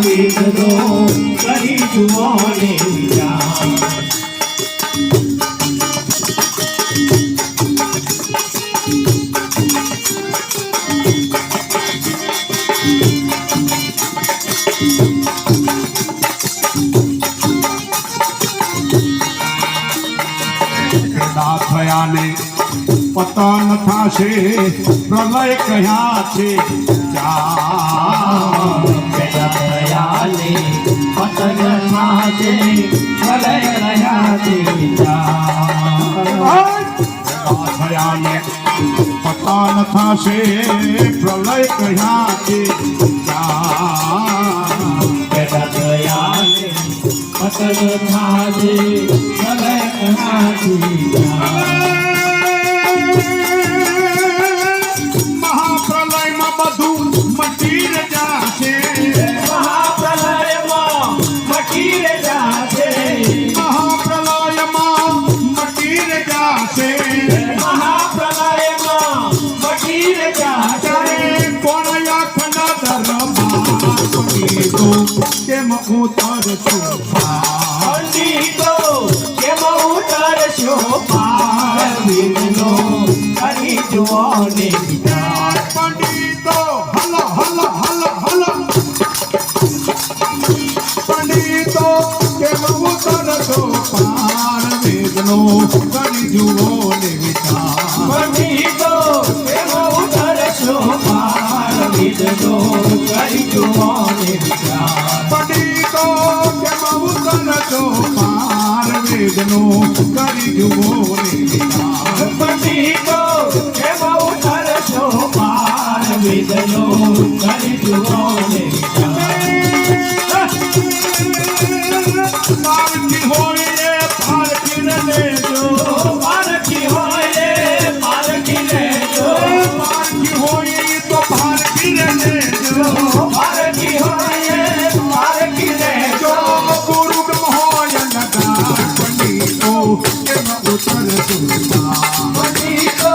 વિધનો કરી જુઓ ને વિચાર થયાને પતન થાશે પ્રલય કહ્યા છે ચાર. પતન થશે પ્રલય થયાને પતન થાશે. ઉતર છું પંડિતો કેમ ઉતરશો પાર વિઘ્નો કરી પંડિતો હલ હલ હલ હલ પંડિતો કેમ ઉતર છો પાર વેદનો કરી જુઓ વેદનો કરી જુઓ પંડિતો કેમ ઉતરશો પાર વિઘ્નો કરી જુઓ. પંડિતો કેમ ઉતર પીઠે પંડિતો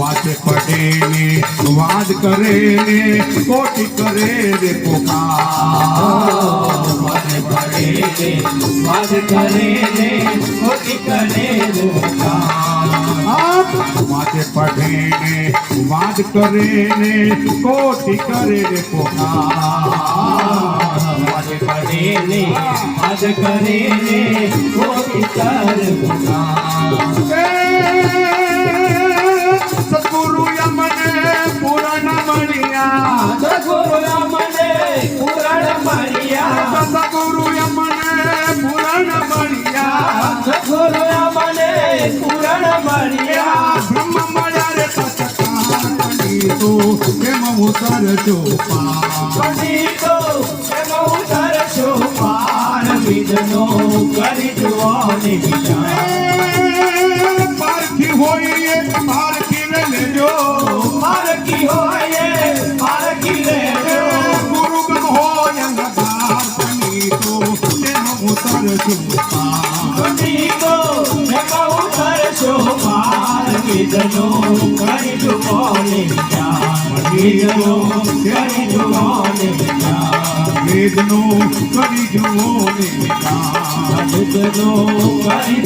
વાચે પડે ને વાદ કરે ને કોટી કરે રે પોકાર વાદ કરે ને કોટી કરે રે વાચે પડે ને વાદ કરે ને કોટી કરે રે પોકાર. કરે રે વાદ કરે રે ખોટી કર સદગુરુ કેમ ઉતર જો પંડિતો એમ વેદનો કરી જુઓ ને વિચાર વેદનો કરી જુઓ ને વિચાર વેદનો કરી